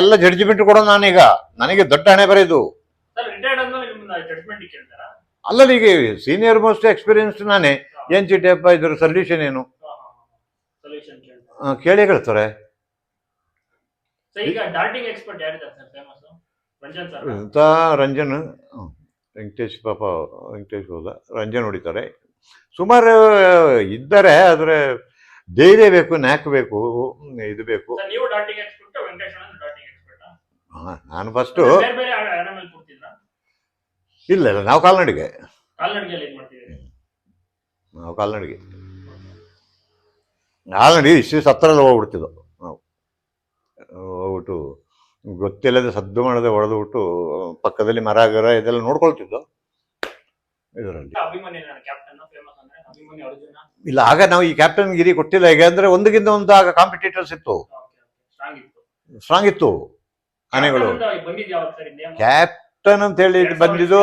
ಎಲ್ಲ ಜಡ್ಜ್ಮೆಂಟ್ ಕೊಡೋ ನಾನೀಗ. ನನಗೆ ದೊಡ್ಡ ಹಣೆ ಬರೆದು. ಅಲ್ಲಲ್ಲಿ ಈಗ ಸೀನಿಯರ್ ಮೋಸ್ಟ್ ಎಕ್ಸ್ಪೀರಿಯನ್ಸ್ ನಾನೇ. ಏನ್ ಚಿಟಿಯಪ್ಪ ಇದ್ರ ಸೊಲ್ಯೂಷನ್ ಏನು? ಕೇಳಿ ಹೇಳ್ತಾರೆ ಫೇಮಸ್ ರಂಜನ್ ವೆಂಕಟೇಶ್ ಪಾಪ ವೆಂಕಟೇಶ್ ಹೋದ? ರಂಜನ್ ಹೊಡಿತಾರೆ. ಸುಮಾರು ಇದ್ದಾರೆ ಆದರೆ ಧೈರ್ಯ ಬೇಕು ನ್ಯಾಕ್ ಬೇಕು ಇದು ಬೇಕು ಸರ್ ನೀವು ಡಾರ್ಟಿಂಗ್ ಎಕ್ಸ್ಪರ್ಟ್ ವೆಂಕಟೇಶ್ ಅಣ್ಣ ಡಾರ್ಟಿಂಗ್ ಎಕ್ಸ್ಪರ್ಟ್ ಹಾ, ನಾನು ಫಸ್ಟು ಇಲ್ಲ ಇಲ್ಲ ನಾವು ಕಾಲ್ನಡಿಗೆ. ನಾವು ಕಾಲ್ನಡಿಗೆ. ಕಾಲ್ನಡಿ ಇಷ್ಟು ಸತ್ತರಲ್ಲಿ ಹೋಗ್ಬಿಡ್ತಿದ್ದೋ ನಾವು. ಹೋಗ್ಬಿಟ್ಟು ಗೊತ್ತಿಲ್ಲದೆ ಸದ್ದು ಮಾಡದೆ ಹೊಡೆದ್ಬಿಟ್ಟು ಪಕ್ಕದಲ್ಲಿ ಮರ ಗರ ಇದೆಲ್ಲ ನೋಡ್ಕೊಳ್ತಿದ್ದೋ ಇದರಲ್ಲಿ. ಇಲ್ಲ ಆಗ ನಾವು ಈ ಕ್ಯಾಪ್ಟನ್ ಗಿರಿ ಕೊಟ್ಟಿಲ್ಲ. ಹೇಗೆ ಅಂದರೆ ಒಂದಕ್ಕಿಂತ ಒಂದು ಆಗ ಕಾಂಪಿಟೇಟರ್ಸ್ ಇತ್ತು. ಸ್ಟ್ರಾಂಗ್ ಇತ್ತು. ಆನೆಗಳು ಕ್ಯಾಪ್ಟನ್ ಅಂತ ಹೇಳಿ ಬಂದಿದ್ದು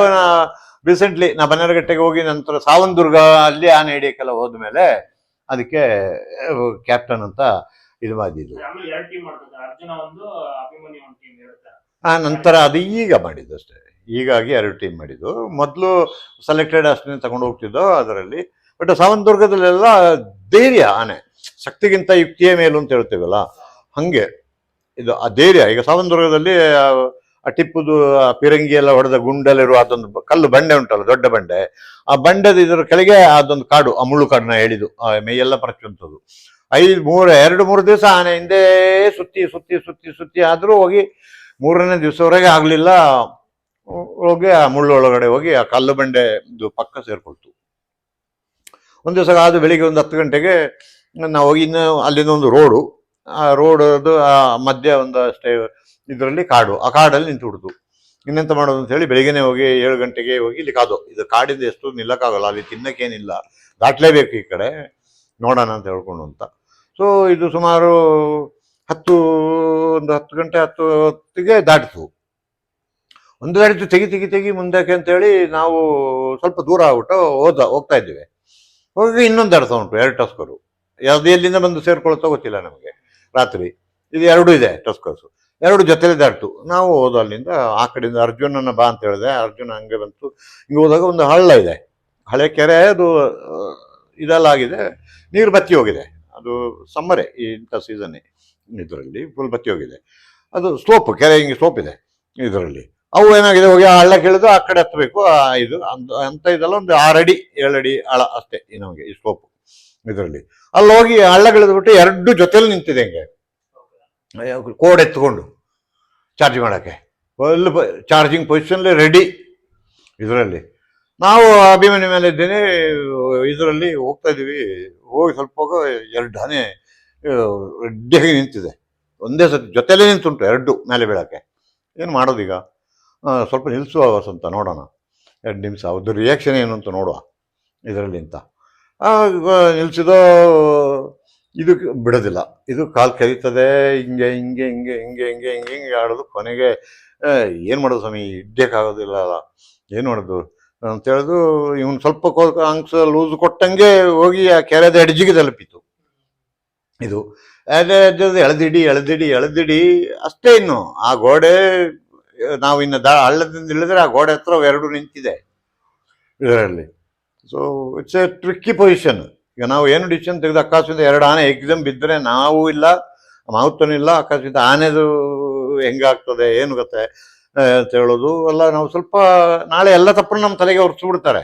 ರೀಸೆಂಟ್ಲಿ ನಾ ಬನ್ನೇರಘಟ್ಟೆಗೆ ಹೋಗಿ ನಂತರ ಸಾವಂದುರ್ಗ ಅಲ್ಲಿ ಆನೆ ಹಿಡಿಯಕ್ಕೆಲ್ಲ ಹೋದ್ಮೇಲೆ ಅದಕ್ಕೆ ಕ್ಯಾಪ್ಟನ್ ಅಂತ ಇದು ಮಾಡಿದ್ದು. ಆ ನಂತರ ಅದು ಈಗ ಮಾಡಿದ್ದು ಅಷ್ಟೇ. ಹೀಗಾಗಿ ಎರಡು ಟೀಮ್ ಮಾಡಿದ್ದು. ಮೊದಲು ಸೆಲೆಕ್ಟೆಡ್ ಅಷ್ಟೇ ತಗೊಂಡು ಹೋಗ್ತಿದ್ದೋ ಅದರಲ್ಲಿ. ಬಟ್ ಸಾವಂತದುರ್ಗದಲ್ಲೆಲ್ಲ ಧೈರ್ಯ ಆನೆ. ಶಕ್ತಿಗಿಂತ ಯುಕ್ತಿಯೇ ಮೇಲು ಅಂತ ಹೇಳ್ತೇವಲ್ಲ. ಹಂಗೆ. ಇದು ಆ ಧೈರ್ಯ. ಈಗ ಸಾವಂತುರ್ಗದಲ್ಲಿ ಆ ಟಿಪ್ಪುದು, ಆ ಪಿರಂಗಿ ಎಲ್ಲ ಹೊಡೆದ ಗುಂಡಲ್ಲಿರುವ ಅದೊಂದು ಕಲ್ಲು ಬಂಡೆ ಉಂಟಲ್ಲ, ದೊಡ್ಡ ಬಂಡೆ. ಆ ಬಂಡೆದ ಇದರ ಕೆಳಗೆ ಅದೊಂದು ಕಾಡು, ಆ ಮುಳ್ಳು ಕಾಡನ್ನ ಹೇಳಿದು ಆ ಮೈಯೆಲ್ಲ ಪರಚುವಂಥದ್ದು. ಐದು, ಮೂರು, ಎರಡು, ಮೂರು ದಿವಸ ಆನೆ ಹಿಂದೆ ಸುತ್ತಿ ಸುತ್ತಿ ಸುತ್ತಿ ಸುತ್ತಿ ಆದರೂ ಹೋಗಿ ಮೂರನೇ ದಿವಸವರೆಗೆ ಆಗಲಿಲ್ಲ. ಹೋಗಿ ಆ ಮುಳ್ಳು ಒಳಗಡೆ ಹೋಗಿ ಆ ಕಲ್ಲು ಬಂಡೆ ಇದು ಪಕ್ಕ ಸೇರ್ಕೊಳ್ತು. ಒಂದು ದಿವಸ ಆದ ಬೆಳಿಗ್ಗೆ ಒಂದು ಹತ್ತು ಗಂಟೆಗೆ ನಾವು ಹೋಗಿ ಇನ್ನು ಅಲ್ಲಿಂದ ಒಂದು ರೋಡು. ರೋಡದು ಆ ಮಧ್ಯ ಒಂದು ಅಷ್ಟೇ ಇದರಲ್ಲಿ ಕಾಡು. ಆ ಕಾಡಲ್ಲಿ ನಿಂತು ಬಿಡ್ತು ಇನ್ನೆಂತ ಮಾಡೋದು ಅಂತ ಹೇಳಿ ಬೆಳಿಗ್ಗೆನೆ ಹೋಗಿ ಏಳು ಗಂಟೆಗೆ ಹೋಗಿ ಇಲ್ಲಿ ಕಾದು ಇದು ಕಾಡಿಂದ ಎಷ್ಟು ನಿಲ್ಲಕ್ಕಾಗಲ್ಲ, ಅಲ್ಲಿ ತಿನ್ನಕ್ಕೇನಿಲ್ಲ ದಾಟ್ಲೇಬೇಕು ಈ ಕಡೆ. ನೋಡೋಣ ಅಂತ ಹೇಳ್ಕೊಂಡು ಅಂತ. ಸೊ ಇದು ಸುಮಾರು ಹತ್ತು, ಒಂದು ಹತ್ತು ಗಂಟೆ, ಹತ್ತು ಹೊತ್ತಿಗೆ ದಾಟಿತು. ಒಂದು ದಾಟಿತು ತೆಗಿ ತೆಗಿ ತೆಗಿ ಮುಂದಕ್ಕೆ ಅಂತೇಳಿ ನಾವು ಸ್ವಲ್ಪ ದೂರ ಆಗ್ಬಿಟ್ಟು ಹೋದ, ಹೋಗ್ತಾ ಇದ್ದೀವಿ. ಹೋಗಿ ಇನ್ನೊಂದು ದಾಡ್ತಾ ಉಂಟು, ಎರಡು ಟಸ್ಕರು. ಯಾವ್ದು ಎಲ್ಲಿಂದ ಬಂದು ಸೇರ್ಕೊಳ್ತಾ ಗೊತ್ತಿಲ್ಲ ನಮಗೆ. ರಾತ್ರಿ. ಇದು ಎರಡು ಇದೆ ಟಸ್ಕರ್ಸು ಎರಡು ಜೊತೆಲೆ ದಾಟ್ತು ನಾವು ಹೋದ ಅಲ್ಲಿಂದ ಆ ಕಡೆಯಿಂದ ಅರ್ಜುನನ ಬಾ ಅಂತ ಹೇಳಿದೆ. ಅರ್ಜುನ ಹಂಗೆ ಬಂತು. ಹಿಂಗೆ ಹೋದಾಗ ಒಂದು ಹಳ್ಳ ಇದೆ. ಹಳೆ ಕೆರೆ ಅದು ಆ, ಇದೆಲ್ಲ ಆಗಿದೆ ನೀರು ಬತ್ತಿ ಹೋಗಿದೆ. ಅದು ಸಮ್ಮರೇ ಇಂಥ ಸೀಸನ್ನೇ ಇದರಲ್ಲಿ ಫುಲ್ ಬತ್ತಿ ಹೋಗಿದೆ. ಅದು ಸ್ಲೋಪ್ ಕೆರೆ ಹಿಂಗೆ ಸ್ಲೋಪ್ ಇದೆ ಇದರಲ್ಲಿ. ಅವು ಏನಾಗಿದೆ ಹೋಗಿ ಆ ಹಳ್ಳ ಕೇಳಿದ್ರು ಆ ಕಡೆ ಹತ್ತಬೇಕು ಇದು ಅಂತ ಇದೆಲ್ಲ ಒಂದು ಆರು ಅಡಿ ಏಳು ಅಡಿ ಆಳ ಅಷ್ಟೇ ನಮಗೆ ಈ ಸ್ಲೋಪ್ ಇದರಲ್ಲಿ. ಅಲ್ಲಿ ಹೋಗಿ ಹಳ್ಳ ಬಿಟ್ಟು ಎರಡು ಜೊತೆಲಿ ನಿಂತಿದೆ ಹಂಗೆ. ಕೋಡ್ ಎತ್ಕೊಂಡು ಚಾರ್ಜ್ ಮಾಡೋಕ್ಕೆ. ಫುಲ್ ಚಾರ್ಜಿಂಗ್ ಪೊಸಿಷನ್ಲಿ ರೆಡಿ ಇದರಲ್ಲಿ. ನಾವು ಅಭಿಮಾನಿ ಮೇಲೆ ಇದ್ದೇನೆ, ಇದರಲ್ಲಿ ಹೋಗ್ತಾ ಇದ್ದೀವಿ. ಹೋಗಿ ಸ್ವಲ್ಪ ಎರಡು ಹನಿ ರೆಡ್ಡಿಯಾಗಿ ನಿಂತಿದೆ. ಒಂದೇ ಸತಿ ಜೊತೆಲೇ ನಿಂತುಂಟು ಎರಡು ಮೇಲೆ ಬೀಳೋಕ್ಕೆ. ಏನು ಮಾಡೋದೀಗ ಸ್ವಲ್ಪ ನಿಲ್ಲಿಸುವ ಅಂತ ನೋಡೋಣ. ಎರಡು ನಿಮಿಷ ಅದು ರಿಯಾಕ್ಷನ್ ಏನು ಅಂತ ನೋಡುವ. ಇದರಲ್ಲಿ ಅಂತ. ನಿಲ್ಸಿದೋ, ಇದು ಬಿಡೋದಿಲ್ಲ. ಇದು ಕಾಲು ಕರೀತದೆ ಹಿಂಗೆ ಹಿಂಗೆ ಹಿಂಗೆ ಹಿಂಗೆ ಹಿಂಗೆ ಹಿಂಗೆ ಹಿಂಗೆ ಆಡೋದು ಕೊನೆಗೆ ಏನು ಮಾಡೋದು ಸ್ವಾಮಿ? ಇಡ್ಡಕ್ಕಾಗೋದಿಲ್ಲ ಅಲ್ಲ. ಏನು ಮಾಡೋದು? ಅಂತ ಹೇಳಿದು, ಇವನು ಸ್ವಲ್ಪ ಅಂಕ್ಸ ಲೂಸ್ ಕೊಟ್ಟಂಗೆ ಹೋಗಿ ಆ ಕೆರೆದ ಎಡ್ಜಿಗೆ ತಲುಪಿತು. ಇದು. ಅದು, ಎಳೆದಿಡಿ ಎಳೆದಿಡಿ ಎಳೆದಿಡಿ, ಅಷ್ಟೇ ಇನ್ನು. ಆ ಗೋಡೆ, ನಾವು ಇನ್ನು ದಾ, ಹಳ್ಳದಿಂದ ಇಳಿದ್ರೆ ಆ ಗೋಡೆ ಹತ್ರ ಎರಡು ನಿಂತಿದೆ. ಇದರಲ್ಲಿ. So it's a tricky position ಈಗ ನಾವು ಏನು ಡಿಸಿಷನ್ ತೆಗೆದು ಅಕಸ್ಮಾತ್ ಎರಡು ಆನೆ ಎಕ್ಸಾಮ್ ಬಿದ್ದರೆ ನಾವು ಇಲ್ಲ ಮಾವುತನೂ ಇಲ್ಲ ಅಕಸ್ಮಾತ್ ಆನೆದು ಹೆಂಗಾಗ್ತದೆ ಏನು ಗೊತ್ತೆ ಅಂತ ಹೇಳೋದು ಎಲ್ಲ ನಾವು ಸ್ವಲ್ಪ ನಾಳೆ ಎಲ್ಲ ತಪ್ಪನ್ನು ನಮ್ಮ ತಲೆಗೆ ಹೊರಿಸ್ಬಿಡ್ತಾರೆ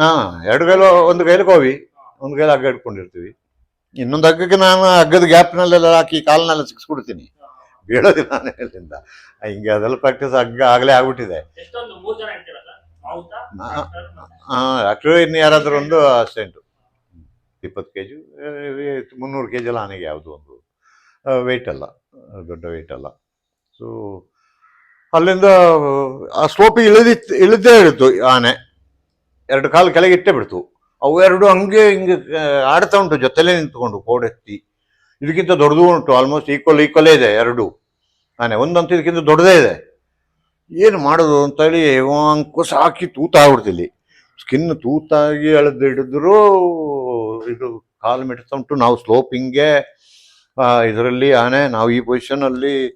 ಹಾಂ ಎರಡು ಕೈಲು ಒಂದು ಕೈಲಿ ಕೋವಿ ಒಂದು ಕೈಲಿ ಹಗ್ಗ ಇಟ್ಕೊಂಡಿರ್ತೀವಿ. ಇನ್ನೊಂದು ಹಗ್ಗಕ್ಕೆ ನಾನು ಹಗ್ಗದ ಗ್ಯಾಪ್ನಲ್ಲೆಲ್ಲ ಹಾಕಿ ಕಾಲ್ನೆಲ್ಲ ಸಿಕ್ಸ್ಬಿಡ್ತೀನಿ. ಬೀಳೋದಿಲ್ಲ ನಾನು ಹಿಂಗೆ ಅದೆಲ್ಲ ಪ್ರಾಕ್ಟೀಸ್ ಹಗ್ಗ ಆಗಲೇ ಆಗ್ಬಿಟ್ಟಿದೆ. ಡಾಕ್ಟರ್, ಇನ್ನು ಯಾರಾದರೂ ಒಂದು ಅಸ್ಟೆಂಟು ಇಪ್ಪತ್ತು ಕೆ ಜಿ ಮುನ್ನೂರು ಕೆ ಜಿ ಎಲ್ಲ ಆನೆಗೆ ಯಾವುದು ಒಂದು ವೆಯ್ಟ್ ಅಲ್ಲ ದೊಡ್ಡ ವೆಯ್ಟ್ ಅಲ್ಲ. ಸೊ ಅಲ್ಲಿಂದ ಆ ಸ್ಲೋಪಿ ಇಳಿದಿತ್ತು ಇಳಿದೇ ಇಳಿತು ಆನೆ. ಎರಡು ಕಾಲು ಕೆಳಗೆ ಇಟ್ಟೇ ಬಿಡ್ತು. ಅವು ಎರಡು ಹಂಗೆ ಹಿಂಗೆ ಆಡ್ತಾ ಉಂಟು ಜೊತೆಲೇ ನಿಂತ್ಕೊಂಡು ಕೋಡೆತ್ತಿ ಇದಕ್ಕಿಂತ ದೊಡ್ಡದು ಉಂಟು ಆಲ್ಮೋಸ್ಟ್ ಈಕ್ವಲ್ ಈಕ್ವಲೇ ಇದೆ ಎರಡು. ಆನೆ ಒಂದಂತೂ ಇದಕ್ಕಿಂತ ದೊಡ್ಡದೇ ಇದೆ. ಏನು ಮಾಡೋದು ಅಂತೇಳಿ ಅಂಕುಶ ಹಾಕಿ ತೂತ ಆಗ್ಬಿಡ್ತಿಲ್ಲಿ ಸ್ಕಿನ್ ತೂತಾಗಿ ಎಳೆದು ಹಿಡಿದ್ರು ಇದು ಕಾಲು ಮಿಡ್ತಾ ಉಂಟು ನಾವು ಸ್ಲೋಪಿಂಗೆ ಇದರಲ್ಲಿ ಆನೆ, ನಾವು ಈ ಪೊಸಿಷನಲ್ಲಿ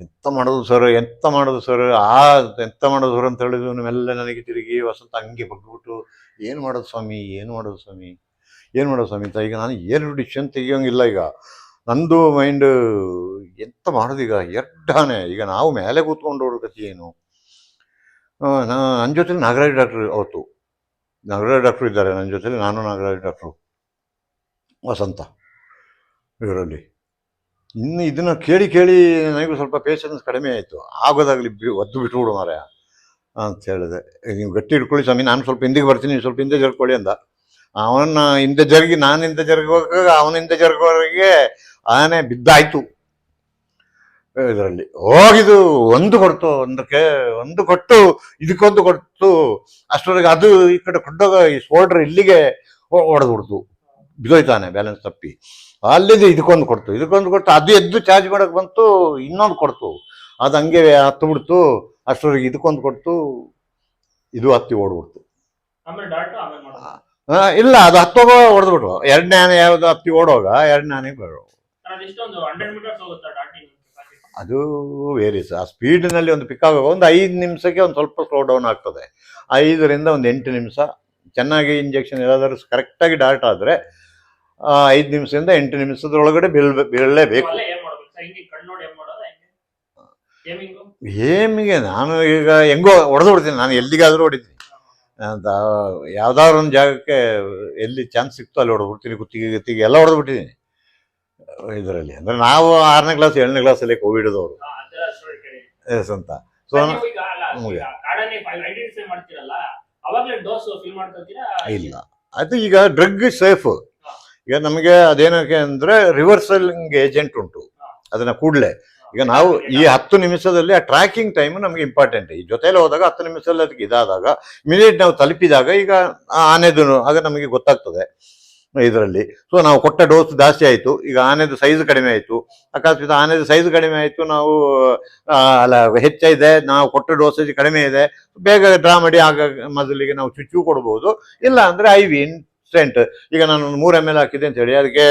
ಎಂತ ಮಾಡೋದು ಸರ್, ಎಂತ ಮಾಡೋದು ಸರ್, ಆ, ಎಂತ ಮಾಡೋದು ಸರ್ ಅಂತ ಹೇಳಿದ್ರು, ನಿಮ್ಮೆಲ್ಲ ನನಗೆ ತಿರುಗಿ ವಸಂತ ಹಂಗೆ ಬಗ್ಬಿಟ್ಟು, ಏನು ಮಾಡೋದು ಸ್ವಾಮಿ, ಏನು ಮಾಡೋದು ಸ್ವಾಮಿ, ಏನು ಮಾಡೋದು ಸ್ವಾಮಿ ಅಂತ. ಈಗ ನಾನು ಏನು ಡಿಸಿಷನ್ ತೆಗಿಯೋಂಗಿಲ್ಲ ಈಗ. ನಂದು ಮೈಂಡ್ ಎಂತ ಮಾಡೋದು ಈಗ? ಎಡ್ಡಾನೆ. ಈಗ ನಾವು ಮೇಲೆ ಕೂತ್ಕೊಂಡು ಕಥೆ ಏನು? ನಾ ನನ್ನ ಜೊತೆಲಿ ನಾಗರಾಜ್ ಡಾಕ್ಟ್ರು ಅವತ್ತು. ನಾಗರಾಜ್ ಡಾಕ್ಟ್ರು ಇದ್ದಾರೆ. ನನ್ನ ಜೊತೆಲಿ ನಾನು ನಾಗರಾಜ್ ಡಾಕ್ಟ್ರು ವಸಂತ. ಇವರಲ್ಲಿ. ಇನ್ನು ಇದನ್ನು ಕೇಳಿ ಕೇಳಿ ನನಗೂ ಸ್ವಲ್ಪ ಪೇಷನ್ಸ್ ಕಡಿಮೆ ಆಯಿತು. ಆಗೋದಾಗಲಿ ಬಿ, ಒದ್ದು ಬಿಟ್ಬಿಡು ಮಾರಾಯ ಅಂತ ಹೇಳಿದೆ. ನೀವು ಗಟ್ಟಿ ಹಿಡ್ಕೊಳ್ಳಿ ಸ್ವಾಮಿ. ನಾನು ಸ್ವಲ್ಪ ಹಿಂದಿಗೆ ಬರ್ತೀನಿ. ಸ್ವಲ್ಪ ಹಿಂದೆ ಜರ್ಕೊಳ್ಳಿ ಅಂದ. ಅವನ ಹಿಂದೆ ಜರುಗಿ ನಾನು ಹಿಂದೆ ಜರುಗುವಾಗ ಅವನ ಹಿಂದೆ ಜರುಗುವವರೆಗೆ ಆನೆ ಬಿದ್ದಾಯ್ತು. ಇದರಲ್ಲಿ ಹೋಗಿದು ಒಂದು ಕೊಡ್ತು ಒಂದಕ್ಕೆ ಒಂದು ಕೊಟ್ಟು ಇದಕ್ಕೊಂದು ಕೊಡ್ತು. ಅಷ್ಟರವರೆಗೆ ಅದು ಈ ಕಡೆ ಕೊಂಡೋಗ ಈ ಸೋಲ್ಡ್ರ್ ಇಲ್ಲಿಗೆ ಹೊಡೆದು ಬಿಡ್ತು ಬಿದ್ದೋಯ್ತಾನೆ ಬ್ಯಾಲೆನ್ಸ್ ತಪ್ಪಿ. ಅಲ್ಲಿದ್ದು ಇದಕ್ಕೊಂದು ಕೊಡ್ತು ಇದಕ್ಕೊಂದು ಕೊಟ್ಟು ಅದು ಎದ್ದು ಚಾರ್ಜ್ ಮಾಡೋಕೆ ಬಂತು ಇನ್ನೊಂದು ಕೊಡ್ತು. ಅದು ಹಂಗೆ ಹತ್ತು ಬಿಡ್ತು ಅಷ್ಟರವರೆಗೆ ಇದಕ್ಕೊಂದು ಕೊಡ್ತು ಇದು ಹತ್ತಿ ಓಡ್ಬಿಡ್ತು. ಇಲ್ಲ ಅದು ಹತ್ತೋಗ ಹೊಡೆದ್ಬಿಟ್ರು ಎರಡನೇ ಆನೆ ಯಾವುದು ಹತ್ತಿ ಓಡೋಗ ಎರಡನೇ ಆನೆಗೆ ಬರೋ ಅದು ವೇರಿಯಸ್ ಆ ಸ್ಪೀಡ್ನಲ್ಲಿ ಒಂದು ಪಿಕ್ ಆಗುವಾಗ ಒಂದು ಐದು ನಿಮಿಷಕ್ಕೆ ಒಂದು ಸ್ವಲ್ಪ ಸ್ಲೋ ಡೌನ್ ಆಗ್ತದೆ. ಐದರಿಂದ ಒಂದು ಎಂಟು ನಿಮಿಷ. ಚೆನ್ನಾಗಿ ಇಂಜೆಕ್ಷನ್ ಎಲ್ಲಾದರೂ ಕರೆಕ್ಟಾಗಿ ಡಾರ್ಟ್ ಆದರೆ ಐದು ನಿಮಿಷದಿಂದ ಎಂಟು ನಿಮಿಷದೊಳಗಡೆ ಬೀಳ್ ಬೀಳಲೇಬೇಕು. ಏಮಿಗೆ ನಾನು ಈಗ ಹೆಂಗೋ ಹೊಡೆದು ಬಿಡ್ತೀನಿ ನಾನು ಎಲ್ಲಿಗಾದರೂ ಹೊಡಿತೀನಿ. ಅಂತ ಯಾವ್ದಾದ್ರು ಒಂದು ಜಾಗಕ್ಕೆ ಎಲ್ಲಿ ಚಾನ್ಸ್ ಸಿಕ್ತು ಅಲ್ಲಿ ಹೊಡೆದ್ಬಿಡ್ತೀನಿ ಬಿಡ್ತೀನಿ. ಗುತ್ತಿಗೆ ಎಲ್ಲ ಹೊಡೆದ್ಬಿಟ್ಟಿದ್ದೀನಿ ಇದರಲ್ಲಿ. ಅಂದರೆ ನಾವು ಆರನೇ ಕ್ಲಾಸ್ ಏಳನೇ ಕ್ಲಾಸಲ್ಲಿ ಸ್ಟೋರಿ ಕೇಳಿ. ಎಸ್ ಅಂತ. ಸೊ ಇಲ್ಲ. ಅದು ಈಗ ಡ್ರಗ್ ಸೇಫ್ ಈಗ ನಮಗೆ ಅದೇನಕ್ಕೆ ಅಂದರೆ ರಿವರ್ಸಲಿಂಗ್ ಏಜೆಂಟ್ ಉಂಟು. ಅದನ್ನ ಕೂಡಲೇ. ಈಗ ನಾವು ಈ ಹತ್ತು ನಿಮಿಷದಲ್ಲಿ ಆ ಟ್ರ್ಯಾಕಿಂಗ್ ಟೈಮ್ ನಮಗೆ ಇಂಪಾರ್ಟೆಂಟ್ ಈ ಜೊತೆಯಲ್ಲಿ ಹೋದಾಗ ಹತ್ತು ನಿಮಿಷದಲ್ಲಿ ಅದಕ್ಕೆ ಇದಾದಾಗ ಮಿನಿಟ್ ನಾವು ತಲುಪಿದಾಗ ಈಗ ಆನೆದು ಆಗ ನಮಗೆ ಗೊತ್ತಾಗ್ತದೆ. ಇದರಲ್ಲಿ. ಸೊ ನಾವು ಕೊಟ್ಟ ಡೋಸ್ ಜಾಸ್ತಿ ಆಯಿತು. ಈಗ ಆನೆದು ಸೈಜ್ ಕಡಿಮೆ ಆಯಿತು. ಅಕಸ್ಮಿತ ಆನೆದು ಸೈಜ್ ಕಡಿಮೆ ಆಯಿತು, ನಾವು ಅಲ್ಲ, ಹೆಚ್ಚಿದೆ, ನಾವು ಕೊಟ್ಟ ಡೋಸೇಜ್ ಕಡಿಮೆ ಇದೆ. ಬೇಗ ಡ್ರಾ ಮಾಡಿ ಆಗ ಮೊದಲಿಗೆ ನಾವು ಚುಚ್ಚು ಕೊಡ್ಬೋದು. ಇಲ್ಲ ಅಂದರೆ ಐ ವಿ ಇನ್ಸ್ಟೆಂಟ್ ಈಗ ನಾನು ಮೂರು ಎಂ ಎಲ್ ಹಾಕಿದೆ ಅಂತ ಹೇಳಿ. ಅದಕ್ಕೆ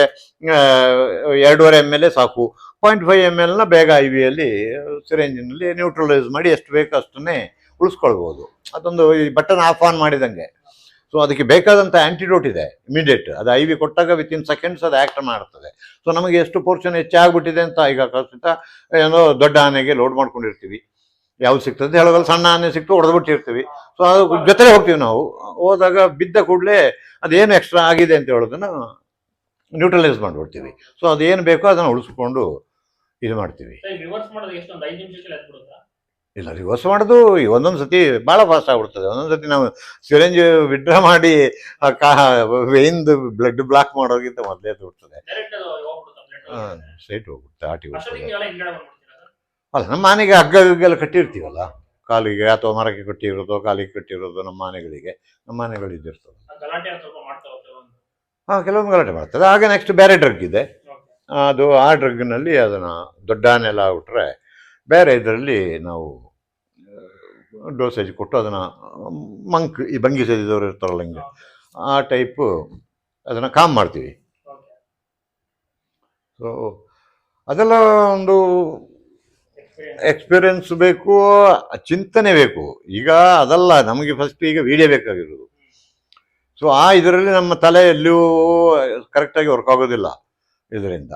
ಎರಡೂವರೆ ಎಂ ಎಲ್ ಸಾಕು. ಪಾಯಿಂಟ್ ಫೈವ್ ಎಂ ಎಲ್ನ ಬೇಗ ಐ ವಿಯಲ್ಲಿ ಸಿರೇಂಜಿನಲ್ಲಿ ನ್ಯೂಟ್ರಲೈಸ್ ಮಾಡಿ ಎಷ್ಟು ಬೇಕು ಅಷ್ಟನ್ನೇ ಉಳಿಸ್ಕೊಳ್ಬೋದು. ಅದೊಂದು ಈ ಬಟನ್ ಆಫ್ ಆನ್ ಮಾಡಿದಂಗೆ. ಸೊ ಅದಕ್ಕೆ ಬೇಕಾದಂಥ ಆ್ಯಂಟಿಡೋಟ್ ಇದೆ ಇಮಿಡಿಯೇಟ್ ಅದು ಐ ವಿ ಕೊಟ್ಟಾಗ ವಿತ್ ಇನ್ ಸೆಕೆಂಡ್ಸ್ ಅದು ಆ್ಯಕ್ಟ್ ಮಾಡ್ತದೆ. ಸೊ ನಮಗೆ ಎಷ್ಟು ಪೋರ್ಷನ್ ಹೆಚ್ಚಾಗ್ಬಿಟ್ಟಿದೆ ಅಂತ ಈಗ ಖಚಿತ ಏನೋ ದೊಡ್ಡ ಆನೆಗೆ ಲೋಡ್ ಮಾಡ್ಕೊಂಡಿರ್ತೀವಿ. ಯಾವ್ದು ಸಿಗ್ತದೆ ಹೇಳೋದಲ್ಲ ಸಣ್ಣ ಆನೆ ಸಿಕ್ತು, ಹೊಡೆದ್ಬಿಟ್ಟಿರ್ತೀವಿ. ಸೊ ಅದು ಜೊತೆ ಹೋಗ್ತೀವಿ ನಾವು. ಹೋದಾಗ ಬಿದ್ದ ಕೂಡಲೇ ಅದೇನು ಎಕ್ಸ್ಟ್ರಾ ಆಗಿದೆ ಅಂತ ಹೇಳೋದನ್ನು ನ್ಯೂಟ್ರಲೈಸ್ ಮಾಡಿಬಿಡ್ತೀವಿ. ಸೊ ಅದೇನು ಬೇಕೋ ಅದನ್ನು ಉಳಿಸ್ಕೊಂಡು ಇದು ಮಾಡ್ತೀವಿ. ಇಲ್ಲ ರಿವರ್ಸ್ ಮಾಡೋದು ಈ ಒಂದೊಂದು ಸತಿ ಭಾಳ ಫಾಸ್ಟ್ ಆಗ್ಬಿಡ್ತದೆ. ಒಂದೊಂದು ಸತಿ ನಾವು ಸಿರೆಂಜ್ ವಿಡ್ರಾ ಮಾಡಿ ಆ ಕಾ ವೇಯಿಂದ ಬ್ಲಡ್ ಬ್ಲಾಕ್ ಮಾಡೋದಕ್ಕಿಂತ ಮೊದಲೇ ಬಿಡ್ತದೆ. ಹಾಂ ಸ್ಟ್ರೈಟ್ ಹೋಗುತ್ತೆ ಆಟಿ ಹೋಗ್ತದೆ. ಅಲ್ಲ ನಮ್ಮ ಮನೆಗೆ ಹಗ್ಗ ಹಗ್ಗೆಲ್ಲ ಕಟ್ಟಿರ್ತೀವಲ್ಲ? ಕಾಲಿಗೆ ಅಥವಾ ಮರಕ್ಕೆ ಕಟ್ಟಿರೋದು ಕಾಲಿಗೆ ಕಟ್ಟಿರೋದು ನಮ್ಮ ಮನೆಗಳಿಗೆ. ನಮ್ಮ ಮನೆಗಳು ಒಂದು? ಹಾಂ ಕೆಲವೊಂದು ಗಲಾಟೆ ಮಾಡ್ತದೆ. ಹಾಗೆ ನೆಕ್ಸ್ಟ್ ಬೇರೆ ಡ್ರಗ್ ಇದೆ. ಅದು ಆ ಡ್ರಗ್ನಲ್ಲಿ ಅದನ್ನು ದೊಡ್ಡ ಆಗ್ಬಿಟ್ರೆ ಬೇರೆ ಇದರಲ್ಲಿ ನಾವು ಡೋಸೇಜ್ ಕೊಟ್ಟು ಅದನ್ನು ಮಂಕ್ ಈ ಭಂಗಿ ಸೇದಿದವರು ಇರ್ತಾರಲ್ಲ ಹಿಂಗೆ, ಆ ಟೈಪು ಅದನ್ನು ಕಾಮ್ ಮಾಡ್ತೀವಿ. ಸೊ ಅದೆಲ್ಲ ಒಂದು ಎಕ್ಸ್ಪೀರಿಯನ್ಸ್ ಬೇಕು, ಚಿಂತನೆ ಬೇಕು. ಈಗ ಅದಲ್ಲ, ನಮಗೆ ಫಸ್ಟ್ ಈಗ ವೀಡಿಯೋ ಬೇಕಾಗಿರೋದು. ಸೊ ಆ ಇದರಲ್ಲಿ ನಮ್ಮ ತಲೆ ಎಲ್ಲಿಯೂ ಕರೆಕ್ಟಾಗಿ ವರ್ಕ್ ಆಗೋದಿಲ್ಲ ಇದರಿಂದ.